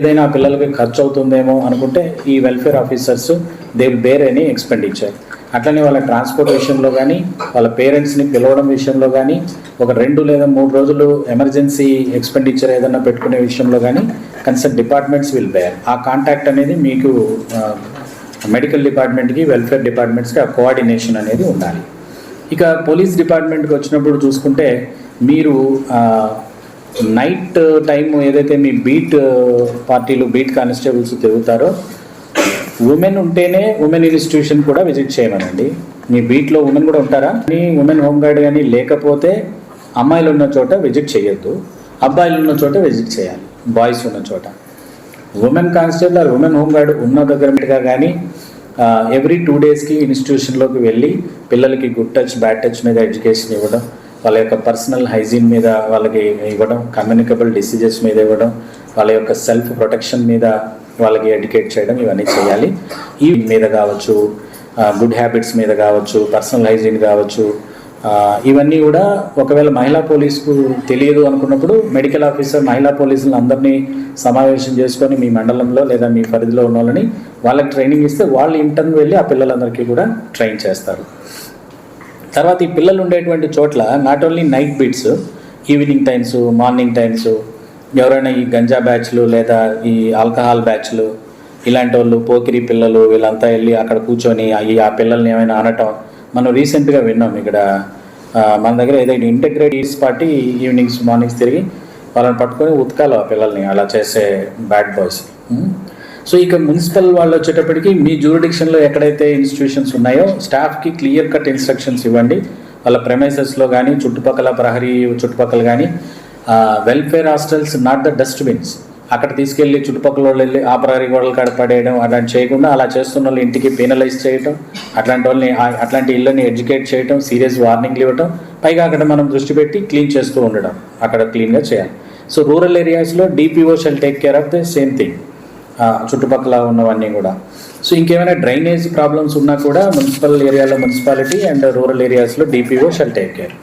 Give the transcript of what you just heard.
ఏదైనా పిల్లలకి ఖర్చు అవుతుందేమో అనుకుంటే ఈ welfare officers they bear any expenditure అట్లనే వాళ్ళ ట్రాన్స్పోర్ట్ విషయంలో కానీ వాళ్ళ పేరెంట్స్ని పిలవడం విషయంలో కానీ ఒక రెండు లేదా మూడు రోజులు ఎమర్జెన్సీ ఎక్స్పెండిచర్ ఏదైనా పెట్టుకునే విషయంలో కానీ కన్సర్న్ డిపార్ట్మెంట్స్ విల్ బేర్ ఆ కాంటాక్ట్ అనేది మీకు మెడికల్ డిపార్ట్మెంట్కి వెల్ఫేర్ డిపార్ట్మెంట్స్కి ఆ కోఆర్డినేషన్ అనేది ఉండాలి. ఇక పోలీస్ డిపార్ట్మెంట్కి వచ్చినప్పుడు చూసుకుంటే మీరు నైట్ టైం ఏదైతే మీ బీట్ పార్టీలు బీట్ కానిస్టేబుల్స్ తిరుగుతారో ఉమెన్ ఉంటేనే ఉమెన్ ఇన్స్టిట్యూషన్ కూడా విజిట్ చేయమనండి. మీ బీట్లో ఉమెన్ కూడా ఉంటారా? మీ ఉమెన్ హోమ్ గార్డ్ కానీ లేకపోతే అమ్మాయిలు ఉన్న చోట విజిట్ చేయొద్దు. అబ్బాయిలు ఉన్న చోట విజిట్ చేయాలి. బాయ్స్ ఉన్న చోట. Women constable or women home guard ఉన్న దగ్గరగా కానీ ఎవ్రీ టూ డేస్కి ఇన్స్టిట్యూషన్లోకి వెళ్ళి పిల్లలకి గుడ్ టచ్ బ్యాడ్ టచ్ మీద ఎడ్యుకేషన్ ఇవ్వడం వాళ్ళ యొక్క పర్సనల్ హైజీన్ మీద వాళ్ళకి ఇవ్వడం కమ్యూనికబుల్ డిసీజెస్ మీద ఇవ్వడం వాళ్ళ యొక్క సెల్ఫ్ ప్రొటెక్షన్ మీద వాళ్ళకి ఎడ్యుకేట్ చేయడం ఇవన్నీ చేయాలి. ఈ మీద కావచ్చు గుడ్ హ్యాబిట్స్ మీద కావచ్చు పర్సనల్ హైజీన్ కావచ్చు ఇవన్నీ కూడా ఒకవేళ మహిళా పోలీసుకు తెలియదు అనుకున్నప్పుడు మెడికల్ ఆఫీసర్ మహిళా పోలీసులను అందరినీ సమావేశం చేసుకొని మీ మండలంలో లేదా మీ పరిధిలో ఉన్న వాళ్ళని వాళ్ళకి ట్రైనింగ్ ఇస్తే వాళ్ళు ఇంటర్న్ వెళ్ళి ఆ పిల్లలందరికీ కూడా ట్రైన్ చేస్తారు. తర్వాత ఈ పిల్లలు ఉండేటువంటి చోట్ల not only night beats evening times morning times ఎవరైనా ఈ గంజా బ్యాచ్లు లేదా ఈ ఆల్కహాల్ బ్యాచ్లు ఇలాంటి వాళ్ళు పోకిరి పిల్లలు వీళ్ళంతా వెళ్ళి అక్కడ కూర్చొని అవి ఆ పిల్లల్ని ఏమైనా అనటం మనం రీసెంట్గా విన్నాం ఇక్కడ. మన దగ్గర ఏదైతే ఇంటగ్రేట్ పార్టీ ఈవినింగ్స్ మార్నింగ్స్ తిరిగి వాళ్ళని పట్టుకొని ఉతకాలి ఆ పిల్లల్ని అలా చేసే బ్యాడ్ బాయ్స్ సో ఇక మున్సిపల్ వాళ్ళు వచ్చేటప్పటికి మీ జ్యూరిడిక్షన్లో ఎక్కడైతే ఇన్స్టిట్యూషన్స్ ఉన్నాయో స్టాఫ్కి క్లియర్ కట్ ఇన్స్ట్రక్షన్స్ ఇవ్వండి. వాళ్ళ ప్రెమైసెస్లో కానీ చుట్టుపక్కల ప్రహరీ చుట్టుపక్కల కానీ welfare hostels not the dustbins అక్కడ తీసుకెళ్ళి చుట్టుపక్కల వాళ్ళు వెళ్ళి ఆ ప్రహరీ గోడలు కాడ పడేయడం అలాంటి చేయకుండా అలా చేస్తున్న వాళ్ళు ఇంటికి పెనలైజ్ చేయడం అట్లాంటి వాళ్ళని అట్లాంటి ఇళ్ళని ఎడ్యుకేట్ చేయడం సీరియస్ వార్నింగ్లు ఇవ్వడం పైగా అక్కడ మనం దృష్టి పెట్టి క్లీన్ చేస్తూ ఉండడం అక్కడ క్లీన్గా చేయాలి. సో రూరల్ ఏరియాస్లో DPO shall take care of the same thing చుట్టుపక్కల ఉన్నవన్నీ కూడా. సో ఇంకేమైనా డ్రైనేజ్ ప్రాబ్లమ్స్ ఉన్నా కూడా మున్సిపల్ ఏరియాలో మున్సిపాలిటీ అండ్ రూరల్ ఏరియాస్లో డిపిఓ షెల్ టేక్ కేర్